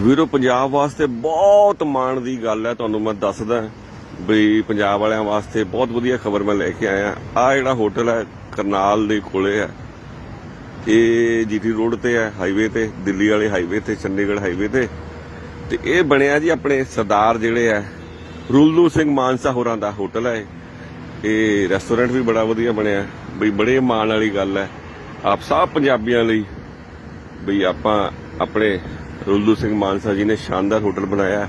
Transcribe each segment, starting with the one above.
ਵੀਰੋ, ਪੰਜਾਬ ਵਾਸਤੇ ਬਹੁਤ ਮਾਣ ਦੀ ਗੱਲ ਹੈ, ਤੁਹਾਨੂੰ ਮੈਂ ਦੱਸਦਾ ਵੀ ਪੰਜਾਬ ਵਾਲਿਆਂ ਵਾਸਤੇ ਬਹੁਤ ਵਧੀਆ ਖਬਰ ਮੈਂ ਲੈ ਕੇ ਆਇਆ। ਆ ਜਿਹੜਾ ਹੋਟਲ ਹੈ, ਕਰਨਾਲ ਦੇ ਕੋਲੇ ਹੈ। ਇਹ ਜੀਟੀ ਰੋਡ ਤੇ ਹੈ, ਹਾਈਵੇ ਤੇ, ਦਿੱਲੀ ਵਾਲੇ ਹਾਈਵੇ ਤੇ, ਚੰਡੀਗੜ੍ਹ ਹਾਈਵੇ ਤੇ। ਤੇ ਇਹ ਬਣਿਆ ਜੀ ਆਪਣੇ ਸਰਦਾਰ ਜਿਹੜੇ ਹੈ, ਰੁੱਲੂ ਸਿੰਘ ਮਾਨਸਾ ਹੋਰਾਂ ਦਾ ਹੋਟਲ ਹੈ। ਇਹ ਰੈਸਟੋਰੈਂਟ ਵੀ ਬੜਾ ਵਧੀਆ ਬਣਿਆ। ਬਈ ਬੜੇ ਮਾਣ ਵਾਲੀ ਗੱਲ ਹੈ। ਆਪ ਸਭ ਪੰਜਾਬੀਆਂ ਲਈ ਬਈ ਆਪਾਂ ਆਪਣੇ ਰੁੱਲੂ ਸਿੰਘ ਮਾਨਸਾ ਜੀ ਨੇ ਸ਼ਾਨਦਾਰ ਹੋਟਲ ਬਣਾਇਆ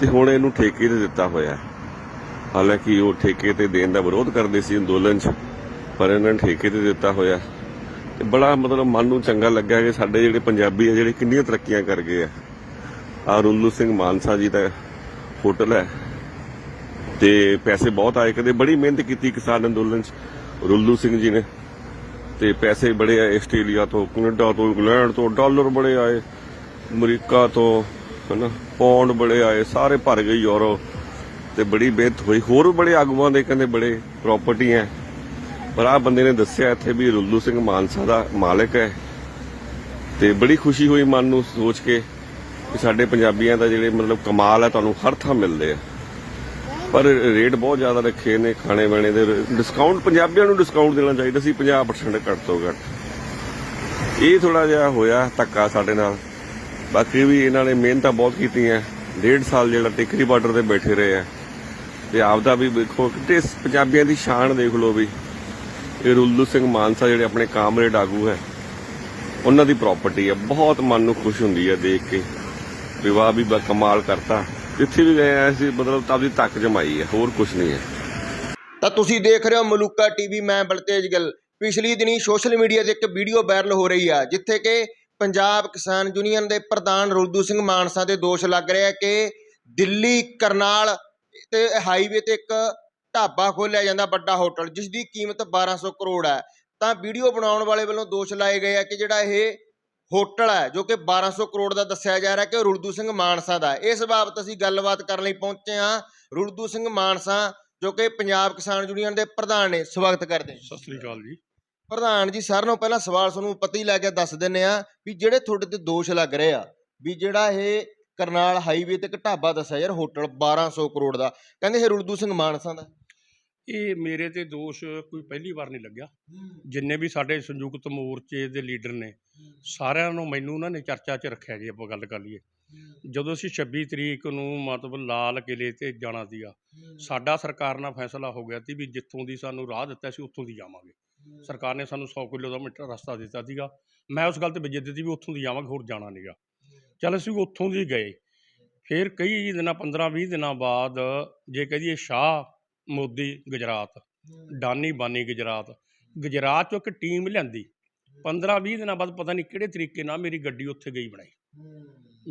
ਤੇ ਹੁਣ ਇਹਨੂੰ ਠੇਕੇ ਤੇ ਦਿੱਤਾ ਹੋਇਆ ਹਾਲਾਂਕਿ ਉਹ ਠੇਕੇ ਤੇ ਦੇਣ ਦਾ ਵਿਰੋਧ ਕਰਦੇ ਸੀ ਅੰਦੋਲਨ 'ਚ, ਪਰ ਇਹਨਾਂ ਨੇ ਠੇਕੇ ਤੇ ਦਿੱਤਾ ਹੋਇਆ। ਤੇ ਬੜਾ ਮਤਲਬ ਮਨ ਨੂੰ ਚੰਗਾ ਲੱਗਿਆ ਕਿ ਸਾਡੇ ਜਿਹੜੇ ਪੰਜਾਬੀ ਆ, ਜਿਹੜੇ ਕਿੰਨੀਆਂ ਤਰੱਕੀਆਂ ਕਰ ਗਏ ਆ। ਆ ਰੁੱਲੂ ਸਿੰਘ ਮਾਨਸਾ ਜੀ ਦਾ ਹੋਟਲ ਹੈ ਤੇ ਪੈਸੇ ਬਹੁਤ ਆਏ, ਕਦੇ ਬੜੀ ਮਿਹਨਤ ਕੀਤੀ ਕਿਸਾਨ ਅੰਦੋਲਨ 'ਚ ਰੁੱਲੂ ਸਿੰਘ ਜੀ ਨੇ। ਤੇ ਪੈਸੇ ਬੜੇ ਆਏ ਆਸਟ੍ਰੇਲੀਆ ਤੋਂ, ਕੈਨੇਡਾ ਤੋਂ, ਇੰਗਲੈਂਡ ਤੋਂ, ਡਾਲਰ ਬੜੇ ਆਏ। ਅਮਰੀਕਾ ਤੋਂ, ਹਨਾ, ਪੌਂਡ ਬੜੇ ਆਏ, ਸਾਰੇ ਭਰ ਗਏ ਯੂਰੋ, ਤੇ ਬੜੀ ਮਿਹਨਤ ਹੋਈ। ਹੋਰ ਵੀ ਬੜੇ ਆਗੂਆਂ ਦੇ ਕਹਿੰਦੇ ਬੜੇ ਪ੍ਰਾਪਰਟੀ ਹੈ ਪਰ ਆ ਬੰਦੇ ਨੇ ਦੱਸਿਆ ਇੱਥੇ ਵੀ ਰੁੱਲੂ ਸਿੰਘ ਮਾਨਸਾ ਦਾ ਮਾਲਕ ਹੈ ਤੇ ਬੜੀ ਖੁਸ਼ੀ ਹੋਈ ਮਨ ਨੂੰ ਸੋਚ ਕੇ ਕਿ ਸਾਡੇ ਪੰਜਾਬੀਆਂ ਦਾ ਜਿਹੜੇ ਮਤਲਬ ਕਮਾਲ ਹੈ ਤੁਹਾਨੂੰ ਹਰ ਥਾਂ ਮਿਲਦੇ ਆ ਪਰ ਰੇਟ ਬਹੁਤ ਜ਼ਿਆਦਾ ਰੱਖੇ ਨੇ ਖਾਣੇ ਬਾਣੇ ਦੇ। ਡਿਸਕਾਊਂਟ ਪੰਜਾਬੀਆਂ ਨੂੰ ਡਿਸਕਾਊਂਟ ਦੇਣਾ ਚਾਹੀਦਾ ਸੀ 50% ਘੱਟ ਤੋਂ ਘੱਟ। ਇਹ ਥੋੜਾ ਜਿਹਾ ਹੋਇਆ ਧੱਕਾ ਸਾਡੇ ਨਾਲ। ਬਾਕੀ ਵੀ ਇਹਨਾਂ ਨੇ ਮਿਹਨਤਾਂ ਬਹੁਤ ਕੀਤੀਆਂ। ਡੇਢ ਸਾਲ ਜਿਹੜਾ ਟਿਕਰੀ ਬਾਰਡਰ ਤੇ ਬੈਠੇ ਰਹੇ ਆ। ਤੇ ਆਪਦਾ ਵੀ ਵੇਖੋ, ਕਿਤੇ ਪੰਜਾਬੀਆਂ ਦੀ ਸ਼ਾਨ ਦੇਖ ਲਓ ਵੀ। ਇਹ ਰੁੱਲੂ ਸਿੰਘ ਮਾਨਸਾ ਜਿਹੜੇ ਆਪਣੇ ਕਾਮਰੇਡ ਆਗੂ ਹੈ, ਉਹਨਾਂ ਦੀ ਪ੍ਰਾਪਰਟੀ ਹੈ ਬਹੁਤ ਮਨ ਨੂੰ ਖੁਸ਼ ਹੁੰਦੀ ਹੈ ਦੇਖ ਕੇ। ਵਿਵਾਹ ਵੀ ਬਾ ਕਮਾਲ ਕਰਤਾ। ਜਿੱਥੇ ਵੀ ਗਏ ਆ, ਅਸੀਂ ਮਤਲਬ ਆਪਦੀ ਤੱਕ ਜਮਾਈ ਹੈ ਹੋਰ ਕੁਝ ਨਹੀਂ ਹੈ ਤਾਂ ਤੁਸੀਂ ਦੇਖ ਰਹੇ ਹੋ ਮਲੂਕਾ ਟੀਵੀ, ਮੈਂ ਬਲਤੇਜ ਗਿੱਲ। ਪਿਛਲੀ ਦਿਨੀ ਸੋਸ਼ਲ ਮੀਡੀਆ ਤੇ ਇੱਕ ਵੀਡੀਓ ਵਾਇਰਲ ਹੋ ਰਹੀ ਆ, ਜਿੱਥੇ ਕਿ ਪੰਜਾਬ ਕਿਸਾਨ ਯੂਨੀਅਨ ਦੇ ਪ੍ਰਧਾਨ ਰੁਲਦੂ ਸਿੰਘ ਮਾਨਸਾ ਦੇ ਦੋਸ਼ ਲੱਗ ਰਿਹਾ ਕਿ ਦਿੱਲੀ, ਕਰਨਾਲ ਤੇ ਹਾਈਵੇ ਤੇ ਇੱਕ ਢਾਬਾ ਖੋਲਿਆ ਜਾਂਦਾ ਵੱਡਾ ਹੋਟਲ, ਜਿਸ ਦੀ ਕੀਮਤ 1200 ਕਰੋੜ ਹੈ। ਤਾਂ ਵੀਡੀਓ ਬਣਾਉਣ ਵਾਲੇ ਵੱਲੋਂ ਦੋਸ਼ ਲਾਏ ਗਏ ਆ ਕਿ ਜਿਹੜਾ ਇਹ ਹੋਟਲ ਹੈ, ਜੋ ਕਿ 1200 ਕਰੋੜ ਦਾ ਦੱਸਿਆ ਜਾ ਰਿਹਾ ਕਿ ਉਹ ਰੁਲਦੂ ਸਿੰਘ ਮਾਨਸਾ ਦਾ ਇਸ ਬਾਬਤ ਅਸੀਂ ਗੱਲਬਾਤ ਕਰਨ ਲਈ ਪਹੁੰਚੇ ਹਾਂ। ਰੁਲਦੂ ਸਿੰਘ ਮਾਨਸਾ, ਜੋ ਕਿ ਪੰਜਾਬ ਕਿਸਾਨ ਯੂਨੀਅਨ ਦੇ ਪ੍ਰਧਾਨ ਨੇ। ਸਵਾਗਤ ਕਰਦੇ ਸਤਿ ਸ੍ਰੀ ਅਕਾਲ ਜੀ। ਪ੍ਰਧਾਨ ਜੀ ਸਾਰਿਆਂ ਨੂੰ ਪਹਿਲਾਂ ਸਵਾਲ ਤੁਹਾਨੂੰ ਪਤਾ ਹੀ ਲੱਗ ਗਿਆ ਦੱਸ ਦਿੰਨੇ ਆ ਵੀ ਜਿਹੜੇ ਤੁਹਾਡੇ ਤੇ ਦੋਸ਼ ਲੱਗ ਰਹੇ ਆ ਵੀ ਜਿਹੜਾ ਇਹ ਕਰਨਾਲ ਹਾਈਵੇ ਤੇ ਇੱਕ ਢਾਬਾ ਦੱਸਿਆ ਯਾਰ ਹੋਟਲ 1200 ਕਰੋੜ ਦਾ ਕਹਿੰਦੇ ਇਹ ਰੁਲਦੂ ਸਿੰਘ ਮਾਨਸਾ ਦਾ। ਇਹ ਮੇਰੇ ਤੇ ਦੋਸ਼ ਕੋਈ ਪਹਿਲੀ ਵਾਰ ਨਹੀਂ ਲੱਗਿਆ। ਜਿੰਨੇ ਵੀ ਸਾਡੇ ਸੰਯੁਕਤ ਮੋਰਚੇ ਦੇ ਲੀਡਰ ਨੇ ਸਾਰਿਆਂ ਨੂੰ ਮੈਨੂੰ ਉਹਨਾਂ ਨੇ ਚਰਚਾ 'ਚ ਰੱਖਿਆ ਜੀ ਆਪਾਂ ਗੱਲ ਕਰ ਲਈਏ। ਜਦੋਂ ਅਸੀਂ 26 ਤਰੀਕ ਨੂੰ ਮਤਲਬ ਲਾਲ ਕਿਲੇ ਤੇ ਜਾਣਾ ਸੀਗਾ ਸਾਡਾ ਸਰਕਾਰ ਨਾਲ ਫੈਸਲਾ ਹੋ ਗਿਆ ਸੀ ਵੀ ਜਿੱਥੋਂ ਦੀ ਸਾਨੂੰ ਰਾਹ ਦਿੱਤਾ ਸੀ ਉੱਥੋਂ ਦੀ ਜਾਵਾਂਗੇ। ਸਰਕਾਰ ਨੇ ਸਾਨੂੰ 100 ਕਿਲੋਮੀਟਰ ਰਸਤਾ ਦਿੱਤਾ ਸੀਗਾ। ਮੈਂ ਉਸ ਗੱਲ ਤੇ ਵਿਜੇ ਦਿੱਤੀ ਵੀ ਉੱਥੋਂ ਦੀ ਜਾਵਾਂਗੇ ਹੋਰ ਜਾਣਾ ਨਹੀਂਗਾ ਚੱਲ ਅਸੀਂ ਉੱਥੋਂ ਦੀ ਗਏ। ਫਿਰ ਕਈ ਦਿਨਾਂ 15 20 ਦਿਨਾਂ ਬਾਅਦ ਜੇ ਕਹਦੀਏ ਸ਼ਾਹ, ਮੋਦੀ, ਗੁਜਰਾਤ, ਡਾਨੀ ਬਾਨੀ ਗੁਜਰਾਤ ਗੁਜਰਾਤ ਚੋਂ ਇੱਕ ਟੀਮ ਲਿਆਂਦੀ। 15 20 ਦਿਨਾਂ ਬਾਅਦ ਪਤਾ ਨਹੀਂ ਕਿਹੜੇ ਤਰੀਕੇ ਨਾਲ ਮੇਰੀ ਗੱਡੀ ਉੱਥੇ ਗਈ ਬਣਾਈ।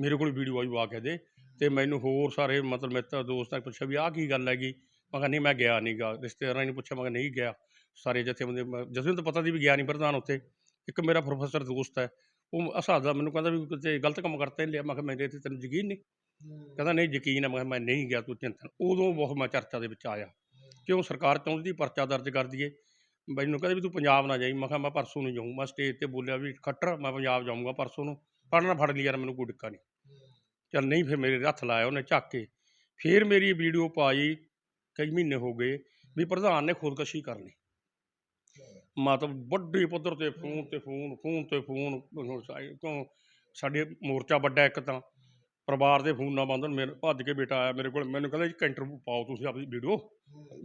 ਮੇਰੇ ਕੋਲ ਵੀਡੀਓ ਆਈ ਵਾਕਿਆ ਦੇ ਤੇ ਮੈਨੂੰ ਹੋਰ ਸਾਰੇ ਮਤਲਬ ਮਿੱਤਰ ਦੋਸਤਾਂ ਨੇ ਪੁੱਛਿਆ ਵੀ ਆਹ ਕੀ ਗੱਲ ਹੈਗੀ? ਮੈਂ ਕਿਹਾ, ਨਹੀਂ, ਮੈਂ ਗਿਆ ਨਹੀਂਗਾ ਰਿਸ਼ਤੇਦਾਰਾਂ ਨੇ ਪੁੱਛਿਆ, ਮੈਂ ਕਿਹਾ, ਨਹੀਂ ਗਿਆ। ਸਾਰੇ ਜਥੇਬੰਦੀ ਜਸਵਿੰਦਰ ਤਾਂ ਪਤਾ ਸੀ ਵੀ ਗਿਆ ਨਹੀਂ ਪ੍ਰਧਾਨ ਉੱਥੇ। ਇੱਕ ਮੇਰਾ ਪ੍ਰੋਫੈਸਰ ਦੋਸਤ ਹੈ, ਉਹ ਹਸਾਦਾ ਮੈਨੂੰ ਕਹਿੰਦਾ ਵੀ ਕਿਤੇ ਗਲਤ ਕੰਮ ਕਰਤਾ ਨਹੀਂ ਲਿਆ ਮੈਂ ਕਿਹਾ ਮੇਰੇ ਤੇ ਤੈਨੂੰ ਯਕੀਨ ਨਹੀਂ ਕਹਿੰਦਾ ਨਹੀਂ ਯਕੀਨ ਹੈ, ਮੈਂ ਕਿਹਾ ਮੈਂ ਨਹੀਂ ਗਿਆ ਤੂੰ ਚਿੰਤਨ ਉਦੋਂ ਬਹੁਤ ਮੈਂ ਚਰਚਾ ਦੇ ਵਿੱਚ ਆਇਆ ਕਿਉਂ ਸਰਕਾਰ ਚਾਹੁੰਦੀ ਪਰਚਾ ਦਰਜ ਕਰ ਦਈਏ। ਮੈਨੂੰ ਕਹਿੰਦੇ ਵੀ ਤੂੰ ਪੰਜਾਬ ਨਾ ਜਾਈ। ਮੈਂ ਕਿਹਾ ਮੈਂ ਪਰਸੋਂ ਨੂੰ ਜਾਊਂ। ਮੈਂ ਸਟੇਜ ਤੇ ਬੋਲਿਆ ਵੀ ਖੱਟਰ, ਮੈਂ ਪੰਜਾਬ ਜਾਊਂਗਾ ਪਰਸੋਂ ਨੂੰ। ਪੜਨਾ ਫੜ ਲਈ ਯਾਰ, ਮੈਨੂੰ ਕੋਈ ਡਿੱਕਾ ਨਹੀਂ ਚੱਲ ਨਹੀਂ ਫਿਰ ਮੇਰੇ ਹੱਥ ਲਾਇਆ ਉਹਨੇ ਝੱਕ ਕੇ। ਫਿਰ ਮੇਰੀ ਵੀਡੀਓ ਪਾਈ, ਕਈ ਮਹੀਨੇ ਹੋ ਗਏ ਵੀ ਪ੍ਰਧਾਨ ਨੇ ਖੁਦਕਸ਼ੀ ਕਰ ਲਈ ਮਤਲਬ ਵੱਡੇ ਪੱਧਰ ਤੇ ਫੋਨ ਤੇ ਫੋਨ ਫੋਨ ਤੇ ਫੋਨ ਕਿਉਂ? ਸਾਡੇ ਮੋਰਚਾ ਵੱਡਾ ਇੱਕ ਤਾਂ। ਪਰਿਵਾਰ ਦੇ ਫੋਨ ਨਾ ਬੰਦ ਮੇਰੇ ਭੱਜ ਕੇ ਬੇਟਾ ਆਇਆ ਮੇਰੇ ਕੋਲ, ਮੈਨੂੰ ਕਹਿੰਦਾ ਜੀ ਕੈਂਟਰ ਪਾਓ ਤੁਸੀਂ ਆਪਣੀ ਵੀਡੀਓ,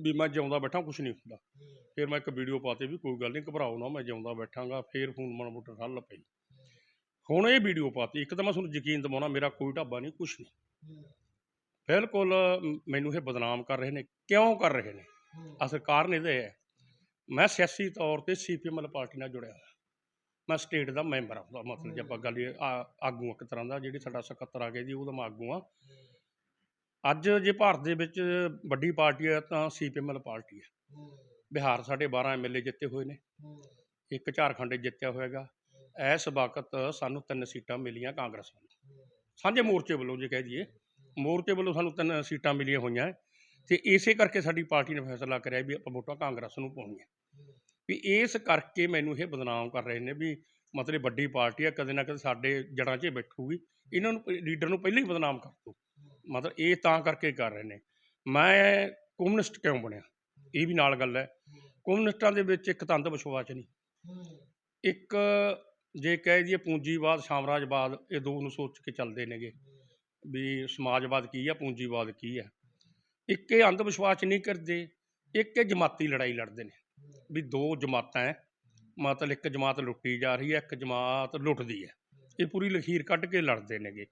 ਵੀ ਮੈਂ ਜਿਉਂਦਾ ਬੈਠਾ ਕੁਝ ਨਹੀਂ ਹੁੰਦਾ। ਫਿਰ ਮੈਂ ਇੱਕ ਵੀਡੀਓ ਪਾਤੀ ਵੀ ਕੋਈ ਗੱਲ ਨਹੀਂ, ਘਬਰਾਓ ਨਾ, ਮੈਂ ਜਿਉਂਦਾ ਬੈਠਾਂਗਾ, ਫਿਰ ਫੋਨ ਮਾੜਾ ਮੋਟਾ ਠੱਲ ਪਈ। ਹੁਣ ਇਹ ਵੀਡੀਓ ਪਾਤੀ, ਇੱਕ ਤਾਂ ਮੈਂ ਤੁਹਾਨੂੰ ਯਕੀਨ ਦਿਵਾਉਣਾ, ਮੇਰਾ ਕੋਈ ਢਾਬਾ ਨਹੀਂ ਕੁਝ ਨਹੀਂ। ਬਿਲਕੁਲ ਮੈਨੂੰ ਇਹ ਬਦਨਾਮ ਕਰ ਰਹੇ ਨੇ, ਕਿਉਂ ਕਰ ਰਹੇ ਨੇ? ਅਸਲ ਕਾਰਨ ਇਹਦੇ ਹੈ ਮੈਂ ਸਿਆਸੀ ਤੌਰ ਤੇ ਸੀਪੀਐਮ ਪਾਰਟੀ ਨਾਲ ਜੁੜਿਆ ਹੋਇਆ। ਮੈਂ ਸਟੇਟ ਦਾ ਮੈਂਬਰ ਹਾਂ, ਉਹਦਾ ਮਤਲਬ ਜੇ ਆਪਾਂ ਗੱਲ ਇਹ ਆ- ਆਗੂ ਇੱਕ ਤਰ੍ਹਾਂ ਦਾ, ਜਿਹੜੀ ਸਾਡਾ ਸਕੱਤਰ ਆ ਗਿਆ ਜੀ, ਉਹਦਾ ਮੈਂ ਆਗੂ ਆ ਅੱਜ ਜੇ ਭਾਰਤ ਦੇ ਵਿੱਚ ਵੱਡੀ ਪਾਰਟੀ ਹੈ ਤਾਂ ਸੀਪੀਐਮ ਪਾਰਟੀ ਹੈ ਬਿਹਾਰ ਸਾਡੇ 12 ਐਮਐਲਏ ਜਿੱਤੇ ਹੋਏ ਨੇ। ਇੱਕ ਝਾਰਖੰਡ 'ਚ ਜਿੱਤਿਆ ਹੋਏਗਾ ਇਸ ਵਕਤ ਸਾਨੂੰ ਤਿੰਨ ਸੀਟਾਂ ਮਿਲੀਆਂ ਕਾਂਗਰਸ ਨੂੰ ਸਾਂਝੇ ਮੋਰਚੇ ਵੱਲੋਂ ਜੇ ਕਹਿ ਦਈਏ, ਮੋਰਚੇ ਵੱਲੋਂ ਸਾਨੂੰ ਤਿੰਨ ਸੀਟਾਂ ਮਿਲੀਆਂ ਹੋਈਆਂ। ਹੈ ਤੇ ਇਸੇ ਕਰਕੇ ਸਾਡੀ ਪਾਰਟੀ ਨੇ ਫੈਸਲਾ ਕਰਿਆ ਵੀ ਆਪਾਂ ਵੋਟਾਂ ਕਾਂਗਰਸ ਨੂੰ ਪਾਉਣੀਆਂ। ਵੀ ਇਸ ਕਰਕੇ ਮੈਨੂੰ ਇਹ ਬਦਨਾਮ ਕਰ ਰਹੇ ਨੇ ਵੀ ਮਤਲਬ ਇਹ ਵੱਡੀ ਪਾਰਟੀ ਆ, ਕਦੇ ਨਾ ਕਦੇ ਸਾਡੇ ਜੜਾਂ 'ਚ ਬੈਠੂਗੀ। ਇਹਨਾਂ ਨੂੰ ਲੀਡਰ ਨੂੰ ਪਹਿਲਾਂ ਹੀ ਬਦਨਾਮ ਕਰ ਦੋ। ਮਤਲਬ ਇਹ ਤਾਂ ਕਰਕੇ ਕਰ ਰਹੇ ਨੇ। ਮੈਂ ਕਮਿਊਨਿਸਟ ਕਿਉਂ ਬਣਿਆ? ਇਹ ਵੀ ਨਾਲ ਗੱਲ ਹੈ। ਕਮਿਊਨਿਸਟਾਂ ਦੇ ਵਿੱਚ ਇੱਕ ਤੰਦ ਵਿਸ਼ਵਾਸ ਨਹੀਂ। ਇੱਕ ਜੇ ਕਹਿ ਦਈਏ ਪੂੰਜੀਵਾਦ, ਸਾਮਰਾਜਵਾਦ, ਇਹ ਦੋ ਨੂੰ ਸੋਚ ਕੇ ਚੱਲਦੇ ਨੇਗੇ। ਵੀ ਸਮਾਜਵਾਦ ਕੀ ਆ, ਪੂੰਜੀਵਾਦ ਕੀ ਆ? ਇੱਕ ਇਹ ਅੰਧ ਵਿਸ਼ਵਾਸ ਨਹੀਂ ਕਰਦੇ ਇੱਕ ਇਹ ਜਮਾਤੀ ਲੜਾਈ ਲੜਦੇ ਨੇ। ਵੀ ਦੋ ਜਮਾਤਾਂ ਹੈ ਮਤਲਬ ਇੱਕ ਜਮਾਤ ਲੁੱਟੀ ਜਾ ਰਹੀ ਹੈ ਇੱਕ ਜਮਾਤ ਲੁੱਟਦੀ ਹੈ ਇਹ ਪੂਰੀ ਲਖੀਰ ਕੱਢ ਕੇ ਲੜਦੇ ਨੇਗੇ।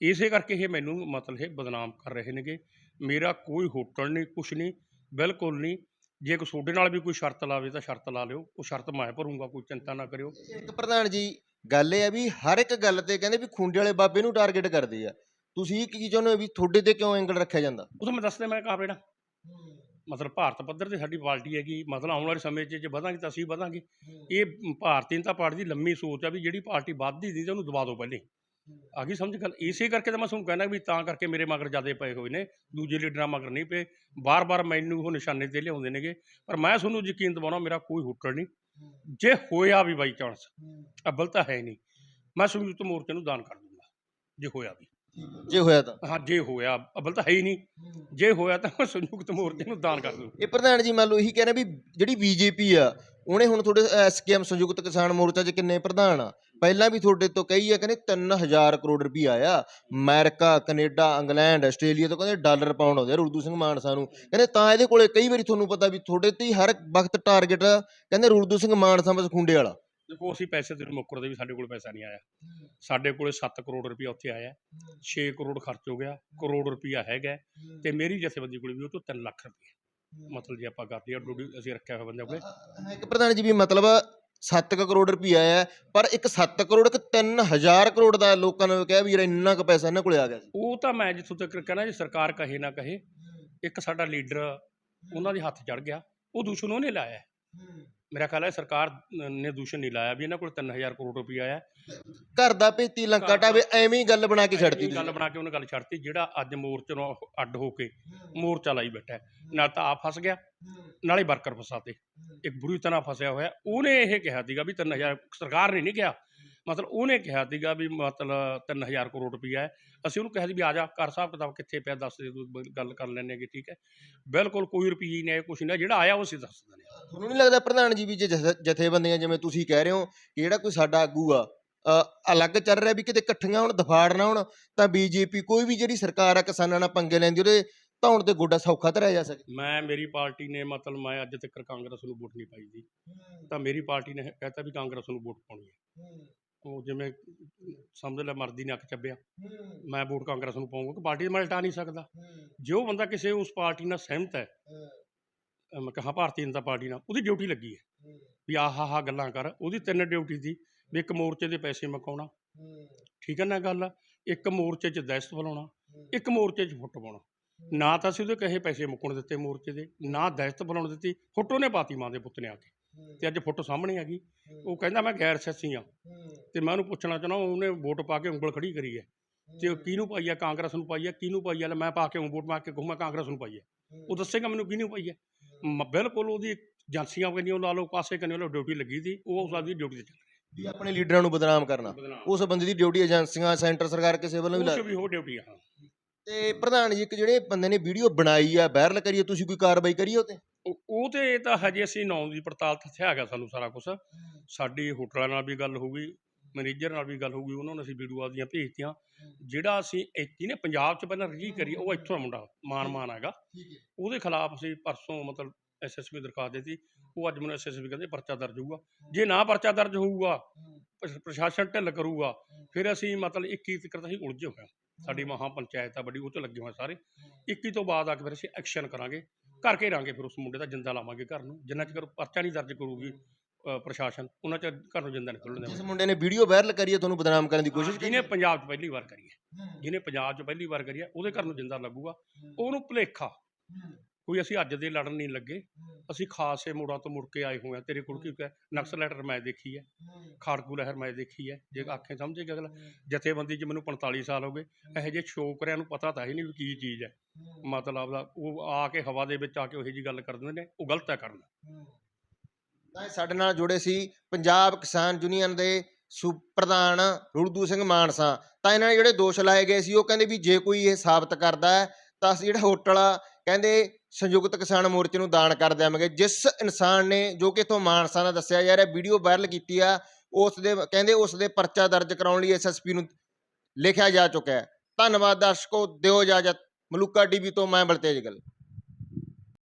ਇਸੇ ਕਰਕੇ ਇਹ ਮੈਨੂੰ ਮਤਲਬ ਇਹ ਬਦਨਾਮ ਕਰ ਰਹੇ ਨੇਗੇ। ਮੇਰਾ ਕੋਈ ਹੋਟਲ ਨਹੀਂ, ਕੁਛ ਨਹੀਂ, ਬਿਲਕੁਲ ਨਹੀਂ। ਜੇ ਕੋਈ ਤੁਹਾਡੇ ਨਾਲ ਵੀ ਕੋਈ ਸ਼ਰਤ ਲਾਵੇ ਤਾਂ ਸ਼ਰਤ ਲਾ ਲਿਓ, ਉਹ ਸ਼ਰਤ ਮੈਂ ਭਰੂੰਗਾ, ਕੋਈ ਚਿੰਤਾ ਨਾ ਕਰਿਓ। ਇੱਕ ਪ੍ਰਧਾਨ ਜੀ, ਗੱਲ ਇਹ ਆ ਵੀ ਹਰ ਇੱਕ ਗੱਲ ਤੇ ਕਹਿੰਦੇ ਵੀ ਖੁੰਡੇ ਵਾਲੇ ਬਾਬੇ ਨੂੰ ਟਾਰਗੇਟ ਕਰਦੇ ਆ। ਤੁਸੀਂ ਕੀ ਚਾਹੁੰਦੇ ਹੋ ਵੀ ਤੁਹਾਡੇ ਤੇ ਕਿਉਂ ਐਂਗਲ ਰੱਖਿਆ ਜਾਂਦਾ? ਉਹ ਤਾਂ ਮੈਂ ਦੱਸਦਾ ਮੈਂ ਕਾਬੜਾ ਮਤਲਬ ਭਾਰਤ ਪੱਧਰ ਤੇ ਸਾਡੀ ਪਾਰਟੀ ਹੈਗੀ, ਮਤਲਬ ਆਉਣ ਵਾਲੇ ਸਮੇਂ 'ਚ ਜੇ ਵਧਾਂਗੇ ਤਾਂ ਅਸੀਂ ਵਧਾਂਗੇ। ਇਹ ਭਾਰਤੀ ਜਨਤਾ ਪਾਰਟੀ ਦੀ ਲੰਮੀ ਸੋਚ ਆ ਵੀ ਜਿਹੜੀ ਪਾਰਟੀ ਵੱਧਦੀ ਦੀ ਤੇ ਉਹਨੂੰ ਦਬਾ ਦਿਓ ਪਹਿਲੇ। ਆ ਗਈ ਸਮਝ ਗੱਲ? ਇਸੇ ਕਰਕੇ ਤਾਂ ਮੈਂ ਤੁਹਾਨੂੰ ਕਹਿੰਦਾ ਵੀ ਤਾਂ ਕਰਕੇ ਮੇਰੇ ਮਗਰ ਜਿਆਦੇ ਪਏ ਹੋਏ ਨੇ, ਦੂਜੇ ਲੀਡਰਾਂ ਮਗਰ ਨਹੀਂ ਪਏ। ਬਾਰ-ਬਾਰ ਮੈਨੂੰ ਉਹ ਨਿਸ਼ਾਨੇ ਤੇ ਲਿਆਉਂਦੇ ਨੇਗੇ। ਪਰ ਮੈਂ ਤੁਹਾਨੂੰ ਯਕੀਨ ਦਿਵਾਉਣਾ, ਮੇਰਾ ਕੋਈ ਹੁੱਟੜ ਨਹੀਂ। ਜੇ ਹੋਇਆ ਵੀ ਬਾਈ ਚਾਂਸ ਅਬਲ ਤਾਂ ਹੈ ਨਹੀਂ। ਮੈਂ ਸੰਯੁਕਤ ਮੋਰਚੇ ਨੂੰ ਦਾਨ ਕਰ ਦੂੰਗਾ, ਜੇ ਹੋਇਆ ਵੀ। ਜੇ ਹੋਇਆ ਤਾਂ। ਹਾਂ ਜੇ ਹੋਇਆ ਅਬਲ ਤਾਂ ਹੈ ਹੀ ਨਹੀਂ। ਜੇ ਹੋਇਆ ਤਾਂ ਮੈਂ ਸੰਯੁਕਤ ਮੋਰਚੇ ਨੂੰ ਦਾਨ ਕਰ ਦੂੰ ਇਹ ਪ੍ਰਧਾਨ ਜੀ ਮੰਨ ਲਓ ਇਹੀ ਕਹਿੰਦੇ ਵੀ ਜਿਹੜੀ ਬੀਜੇਪੀ ਆ ਉਹਨੇ ਹੁਣ ਤੁਹਾਡੇ ਐਸਕੇਐਮ ਸੰਯੁਕਤ ਕਿਸਾਨ ਮੋਰਚਾ 'ਚ ਕਿੰਨੇ ਪ੍ਰਧਾਨ ਆ? ਪਹਿਲਾਂ ਵੀ ਤੁਹਾਡੇ ਤੋਂ ਕਹੀ ਆ ਕਹਿੰਦੇ 3000 ਕਰੋੜ ਰੁਪਈਆ ਆ ਅਮਰੀਕਾ ਕੈਨੇਡਾ ਇੰਗਲੈਂਡ ਆਸਟ੍ਰੇਲੀਆ ਤੋਂ ਕਹਿੰਦੇ ਡਾਲਰ ਪਾਉਂਡ ਆਉਂਦੇ ਆ ਰੁਲਦੂ ਸਿੰਘ ਮਾਨਸਾ ਨੂੰ। ਕਹਿੰਦੇ ਤਾਂ ਇਹਦੇ ਕੋਲੇ ਕਈ ਵਾਰੀ ਤੁਹਾਨੂੰ ਪਤਾ ਵੀ ਤੁਹਾਡੇ ਤੇ ਹੀ ਹਰ ਵਕਤ ਟਾਰਗੇਟ ਕਹਿੰਦੇ ਰੁਲਦੂ ਸਿੰਘ ਮਾਨਸਾ ਬਸ ਖੁੰਡੇ ਵਾਲਾ। ਦੇਖੋ ਅਸੀਂ ਪੈਸੇ ਤੇ ਮੁੱਕਰਦੇ ਵੀ ਸਾਡੇ ਕੋਲ ਪੈਸਾ ਨਹੀਂ ਆਇਆ। ਸਾਡੇ ਕੋਲੇ 7 ਕਰੋੜ ਰੁਪਇਆ ਉੱਥੇ ਆਇਆ। 6 ਕਰੋੜ ਖਰਚ ਹੋ ਗਿਆ। ਕਰੋੜ ਰੁਪਇਆ ਹੈਗਾ। ਤੇ ਮੇਰੀ ਜਥੇਬੰਦੀ ਕੋਲ ਵੀ ਉਹ ਤੋਂ 3 ਲੱਖ ਰੁਪਏ ਮਤਲਬ ਜੇ ਆਪਾਂ ਕਰਦੇ ਆ ਡਿਊਟੀ ਅਸੀਂ ਰੱਖਿਆ ਹੋਇਆ ਬੰਦੇ ਕੋਲੇ। ਇੱਕ ਪ੍ਰਧਾਨ ਜੀ ਵੀ ਮਤਲਬ 7 ਕਰੋੜ ਰੁਪਈਆ ਆ ਪਰ ਇੱਕ 7 ਕਰੋੜ ਇੱਕ 3000 ਕਰੋੜ ਦਾ ਲੋਕਾਂ ਨੇ ਕਿਹਾ ਵੀ ਯਾਰ ਇੰਨਾ ਕੁ ਪੈਸਾ ਇਹਨਾਂ ਕੋਲੇ ਆ ਗਿਆ ਸੀ। ਉਹ ਤਾਂ ਮੈਂ ਜਿੱਥੋਂ ਤੱਕ ਕਹਿਣਾ ਜੇ ਸਰਕਾਰ ਕਹੇ ਨਾ ਕਹੇ। ਇੱਕ ਸਾਡਾ ਲੀਡਰ ਉਹਨਾਂ ਦੇ ਹੱਥ ਚੜ ਗਿਆ। ਉਹ ਦੂਸ਼ਣ ਉਹਨੇ ਲਾਇਆ। ਮੇਰਾ ਖਿਆਲ ਹੈ ਸਰਕਾਰ ਨੇ ਦੂਸ਼ਣ ਨਹੀਂ ਲਾਇਆ ਵੀ ਇਹਨਾਂ ਕੋਲ 3000 ਕਰੋੜ ਰੁਪਇਆ ਆਇਆ ਘਰ ਦਾ ਭੇਤੀ ਲੰਕਾ ਟਾਵੇ ਐਵੇਂ ਹੀ ਗੱਲ ਬਣਾ ਕੇ ਛੱਡਤੀ ਗੱਲ ਬਣਾ ਕੇ ਉਹਨੇ ਗੱਲ ਛੱਡਤੀ ਜਿਹੜਾ ਅੱਜ ਮੋਰਚੇ ਨੂੰ ਅੱਡ ਹੋ ਕੇ ਮੋਰਚਾ ਲਾਈ ਬੈਠਾ ਹੈ। ਨਾਲ ਤਾਂ ਆਪ ਫਸ ਗਿਆ ਨਾਲੇ ਵਰਕਰ ਫਸਾਤੇ। ਇੱਕ ਬੁਰੀ ਤਰ੍ਹਾਂ ਫਸਿਆ ਹੋਇਆ। ਉਹਨੇ ਇਹ ਕਿਹਾ ਸੀਗਾ ਵੀ 3000 ਸਰਕਾਰ ਨੇ ਨਹੀਂ ਕਿਹਾ ਮਤਲਬ ਉਹਨੇ ਕਿਹਾ ਸੀਗਾ ਵੀ ਮਤਲਬ 3000 ਕਰੋੜ ਰੁਪਈਆ ਹੈ। ਅਸੀਂ ਉਹਨੂੰ ਕਿਹਾ ਸੀ ਵੀ ਆ ਜਾ ਕਰ ਸਾਹਿਬ ਕਿਤਾਬ ਕਿੱਥੇ ਪਿਆ ਦੱਸ ਦੇ ਤੂੰ ਗੱਲ ਕਰ ਲੈਣੇ ਹੈਗੇ ਠੀਕ ਹੈ। ਬਿਲਕੁਲ ਕੋਈ ਰੁਪਈਆ ਨਹੀਂ ਕੁਛ ਨਹੀਂ। ਜਿਹੜਾ ਆਇਆ ਉਹ ਅਸੀਂ ਦੱਸ ਦਿੰਦੇ ਹਾਂ। ਤੁਹਾਨੂੰ ਨਹੀਂ ਲੱਗਦਾ ਪ੍ਰਧਾਨ ਜੀ ਵੀ ਜੇ ਜਥੇਬੰਦੀਆਂ ਜਿਵੇਂ ਤੁਸੀਂ ਕਹਿ ਰਹੇ ਹੋ ਕਿ ਜਿਹੜਾ ਕੋਈ ਸਾਡਾ ਆਗੂ ਆ ਅਲੱਗ ਚੱਲ ਰਿਹਾ ਵੀ ਕਿਤੇ ਇਕੱਠੀਆਂ ਹੁਣ ਦਫਾੜ ਨਾ ਹੋਣ ਤਾਂ ਬੀਜੇਪੀ ਕੋਈ ਵੀ ਜਿਹੜੀ ਸਰਕਾਰ ਆ ਕਿਸਾਨਾਂ ਨਾਲ ਪੰਗੇ ਲੈਂਦੀ ਉਹਦੇ ਧੌਣ ਤੇ ਗੋਡਾ ਸੌਖਾ ਧਰਿਆ ਜਾ ਸਕੇ। ਮੈਂ ਮੇਰੀ ਪਾਰਟੀ ਨੇ ਮਤਲਬ ਮੈਂ ਅੱਜ ਤੱਕ ਕਾਂਗਰਸ ਨੂੰ ਵੋਟ ਨਹੀਂ ਪਾਈ ਦੀ ਤਾਂ ਮੇਰੀ ਪਾਰਟੀ ਨੇ ਕਹਤਾ ਵੀ ਕਾਂਗਰਸ ਨੂੰ ਵੋਟ ਪਾਉਣੀ ਹੈ। ਉਹ ਜਿਵੇਂ ਸਮਝ ਲੈ ਮਰਦੀ ਨੇ ਅੱਖ ਚੱਬਿਆ, ਮੈਂ ਵੋਟ ਕਾਂਗਰਸ ਨੂੰ ਪਾਉਂਗਾ, ਕਿ ਪਾਰਟੀ ਮੈਂ ਲਟਾ ਨਹੀਂ ਸਕਦਾ। ਜੋ ਬੰਦਾ ਕਿਸੇ ਉਸ ਪਾਰਟੀ ਨਾਲ ਸਹਿਮਤ ਹੈ ਮੈਂ ਕਹਾਂ ਭਾਰਤੀ ਜਨਤਾ ਪਾਰਟੀ ਨਾਲ, ਉਹਦੀ ਡਿਊਟੀ ਲੱਗੀ ਹੈ। ਵੀ ਆਹ ਆਹ ਗੱਲਾਂ ਕਰ, ਉਹਦੀ ਤਿੰਨ ਡਿਊਟੀ ਸੀ ਵੀ ਇੱਕ ਮੋਰਚੇ ਦੇ ਪੈਸੇ ਮਕਾਉਣਾ। ਠੀਕ ਹੈ ਨਾ ਗੱਲ? ਇੱਕ ਮੋਰਚੇ 'ਚ ਦਹਿਸ਼ਤ ਫੈਲਾਉਣਾ, ਇੱਕ ਮੋਰਚੇ 'ਚ ਫੁੱਟ ਪਾਉਣਾ। ਨਾ ਤਾਂ ਅਸੀਂ ਉਹਦੇ ਕਹੇ ਪੈਸੇ ਮੁੱਕਣ ਦਿੱਤੇ ਮੋਰਚੇ ਦੇ, ਨਾ ਦਹਿਸ਼ਤ ਫੈਲਾਉਣ ਦਿੱਤੀ, ਫੁੱਟ ਉਹਨੇ ਪਾਤੀ ਮਾਂ ਦੇ ਪੁੱਤ ਨੇ ਆ ਕੇ। ਤੇ ਅੱਜ ਫੁੱਟ ਸਾਹਮਣੇ ਆ ਗਈ। ਉਹ ਕਹਿੰਦਾ ਮੈਂ ਗੈਰ ਸਿਆਸੀ ਆ। ਤੇ ਮੈਂ ਉਹਨੂੰ ਪੁੱਛਣਾ ਚਾਹੁੰਦਾ ਉਹਨੇ ਵੋਟ ਪਾ ਕੇ ਉਂਗਲ ਖੜੀ ਕਰੀ ਹੈ। ਤੇ ਉਹ ਕਿਹਨੂੰ ਪਾਈ ਹੈ? ਕਾਂਗਰਸ ਨੂੰ ਪਾਈ ਹੈ? ਕਿਹਨੂੰ ਪਾਈ ਹੈ? ਲੈ ਮੈਂ ਪਾ ਕੇ ਵੋਟ ਪਾ ਕੇ ਕਹੂੰ ਮੈਂ ਕਾਂਗਰਸ ਨੂੰ ਪਾਈ ਹੈ। ਉਹ ਦੱਸੇਗਾ ਮੈਨੂੰ ਕਿਹਨੂੰ ਪਾਈ ਹੈ? ਮ- ਬਿਲਕੁਲ ਉਹਦੀ ਏਜੰਸੀਆਂ ਕਹਿੰਦੀਆਂ ਲਾ ਲਓ ਪਾਸੇ ਕੰਨੇ ਲਓ ਡਿਊਟੀ ਲੱਗੀ ਸੀ ਉਹ ਉਸ ਦੀ ਡਿਊਟੀ ਤੇ ਚੱਲ ਵੀ ਆਪਣੇ ਲੀਡਰਾਂ ਨੂੰ ਬਦਨਾਮ ਕਰਨਾ। ਉਸ ਬੰਦੇ ਦੀ ਡਿਊਟੀ ਏਜੰਸੀਆਂ ਸੈਂਟਰ ਸਰਕਾਰ ਕਿਸੇ ਵੱਲੋਂ ਵੀ ਲਾ ਉਸ ਵੀ ਉਹ ਡਿਊਟੀ ਆ ਹਾਂ। ਤੇ ਪ੍ਰਧਾਨ ਜੀ ਇੱਕ ਜਿਹੜੇ ਬੰਦੇ ਨੇ ਵੀਡੀਓ ਬਣਾਈ ਆ ਵਾਇਰਲ ਕਰੀ ਆ ਤੁਸੀਂ ਕੋਈ ਕਾਰਵਾਈ ਕਰੀ ਉਹ ਤੇ ਉਹ ਉਹ ਤੇ ਇਹ ਤਾਂ ਹਜੇ ਅਸੀਂ ਨੌਂ ਦੀ ਪੜਤਾਲ ਥਿਆ ਗਿਆ ਸਾਨੂੰ ਸਾਰਾ ਕੁਝ ਸਾਡੀ ਹੋਟਲਾਂ ਨਾਲ ਵੀ ਗੱਲ ਹੋ ਗਈ ਮੈਨੇਜਰ ਨਾਲ ਵੀ ਗੱਲ ਹੋ ਗਈ ਉਹਨਾਂ ਨੂੰ ਅਸੀਂ ਵੀਡੀਓ ਆਪਦੀਆਂ ਭੇਜਤੀਆਂ। ਜਿਹੜਾ ਅਸੀਂ ਇੱਥੇ ਨੇ ਪੰਜਾਬ 'ਚ ਪਹਿਲਾਂ ਰਜੀ ਕਰੀ ਉਹ ਇੱਥੋਂ ਦਾ ਮੁੰਡਾ ਮਾਨ ਮਾਨ ਹੈਗਾ। ਉਹਦੇ ਖਿਲਾਫ ਅਸੀਂ ਪਰਸੋਂ ਮਤਲਬ ਐਸਐਸਪੀ ਦਰਖਾਸਤ ਦਿੱਤੀ। ਉਹ ਅੱਜ ਮੈਨੂੰ ਐਸਐਸਪੀ ਕਹਿੰਦੇ ਪਰਚਾ ਦਰਜ ਹੋਊਗਾ। ਜੇ ਨਾ ਪਰਚਾ ਦਰਜ ਹੋਊਗਾ ਪ੍ਰਸ਼- ਪ੍ਰਸ਼ਾਸਨ ਢਿੱਲ ਕਰੂਗਾ ਫਿਰ ਅਸੀਂ ਮਤਲਬ 21 ਤੱਕ ਤਾਂ ਅਸੀਂ ਉਲਝੇ ਹੋਏ ਹਾਂ। ਸਾਡੀ ਮਹਾ ਪੰਚਾਇਤ ਆ ਬੜੀ ਉਹ 'ਚ ਲੱਗੇ ਹੋਏ ਸਾਰੇ। 21 ਤੋਂ ਬਾਅਦ ਆ ਕੇ ਫਿਰ ਅਸੀਂ ਐਕਸ਼ਨ ਕਰਾਂਗੇ। ਘਰ ਕੇ ਰਾਂਗੇ ਫਿਰ ਉਸ ਮੁੰਡੇ ਦਾ ਜਿੰਦਾ ਲਾਵਾਂਗੇ ਘਰ ਨੂੰ। ਜਿੰਨਾ ਚਿਰ ਪਰਚਾ ਨਹੀਂ ਦਰਜ ਕਰੂਗੀ ਅ, ਪ੍ਰਸ਼ਾਸਨ ਉਹਨਾਂ ਚਿਰ ਘਰ ਨੂੰ ਜਿੰਦਾ ਨਹੀਂ ਖੁੱਲਣ ਜਿਸ ਦੇਵਾਂਗੇ। ਮੁੰਡੇ ਨੇ ਵੀਡੀਓ ਵਾਇਰਲ ਕਰੀ ਆ ਤੁਹਾਨੂੰ ਬਦਨਾਮ ਕਰਨ ਦੀ ਕੋਸ਼ਿਸ਼ ਜਿਹਨੇ ਪੰਜਾਬ 'ਚ ਪਹਿਲੀ ਵਾਰ ਕਰੀ ਹੈ। ਜਿਹਨੇ ਪੰਜਾਬ 'ਚ ਪਹਿਲੀ ਵਾਰ ਕਰੀ ਹੈ ਉਹਦੇ ਘਰ ਨੂੰ ਜਿੰਦਾ ਲੱਗੂਗਾ। ਉਹਨੂੰ ਭੁਲੇਖਾ। ਕੋਈ ਅਸੀਂ ਅੱਜ ਦੇ ਲੜਨ ਨਹੀਂ ਲੱਗੇ। ਅਸੀਂ ਖਾਸੇ ਮੋੜਾਂ ਤੋਂ ਮੁੜ ਕੇ ਆਏ ਹੋਏ ਆ ਤੇਰੇ ਕੋਲ ਕੀ ਹੈ। ਨਕਸਲ ਲੈਟਰ ਮੈਂ ਦੇਖੀ ਹੈ। ਖਾੜਕੂ ਲਹਿਰ ਮੈਂ ਦੇਖੀ ਹੈ। ਜੇ ਆਖੇ ਸਮਝੇਗਾ ਅਗਲਾ। ਜਥੇਬੰਦੀ 'ਚ ਮੈਨੂੰ 45 ਸਾਲ ਹੋ ਗਏ। ਇਹੋ ਜਿਹੇ ਛੋਕਰਿਆਂ ਨੂੰ ਪਤਾ ਤਾਂ ਹੀ ਨਹੀਂ ਕੀ ਚੀਜ਼ ਹੈ। ਮਤਲਬ ਦਾ ਉਹ ਆ ਕੇ ਹਵਾ ਦੇ ਵਿੱਚ ਆ ਕੇ ਉਹੀ ਜੀ ਗੱਲ ਕਰ ਦਿੰਦੇ ਨੇ ਉਹ ਗਲਤ ਹੈ ਕਰਨਾ। ਤਾਂ ਸਾਡੇ ਨਾਲ ਜੁੜੇ ਸੀ ਪੰਜਾਬ ਕਿਸਾਨ ਯੂਨੀਅਨ ਦੇ ਸੂ ਪ੍ਰਧਾਨ ਰੁਲਦੂ ਸਿੰਘ ਮਾਨਸਾ। ਤਾਂ ਇਹਨਾਂ ਨੇ ਜਿਹੜੇ ਦੋਸ਼ ਲਾਏ ਗਏ ਸੀ ਉਹ ਕਹਿੰਦੇ ਵੀ ਜੇ ਕੋਈ ਇਹ ਸਾਬਤ ਕਰਦਾ ਤਾਂ ਅਸੀਂ ਜਿਹੜਾ ਹੋਟਲ ਆ ਕਹਿੰਦੇ ਸੰਯੁਕਤ ਕਿਸਾਨ ਮੋਰਚੇ ਨੂੰ ਦਾਨ ਕਰ ਦੇਵਾਂਗੇ। ਜਿਸ ਇਨਸਾਨ ਨੇ ਜੋ ਕਿ ਇਥੋਂ ਮਾਨਸਾ ਦਾ ਦੱਸਿਆ ਜਾ ਰਿਹਾ ਵੀਡੀਓ ਵਾਇਰਲ ਕੀਤੀ ਆ, ਉਸ ਦੇ, ਕਹਿੰਦੇ ਉਸ ਦੇ ਪਰਚਾ ਦਰਜ ਕਰਾਉਣ ਲਈ ਐਸਐਸਪੀ ਨੂੰ ਲਿਖਿਆ ਜਾ ਚੁੱਕਾ ਹੈ। ਧੰਨਵਾਦ ਦਰਸ਼ਕੋ, ਦਿਓ ਇਜਾਜ਼ਤ। ਮਲੂਕਾ ਟੀਵੀ ਤੋਂ ਮੈਂ ਬਲਤੇਜ ਗੱਲ।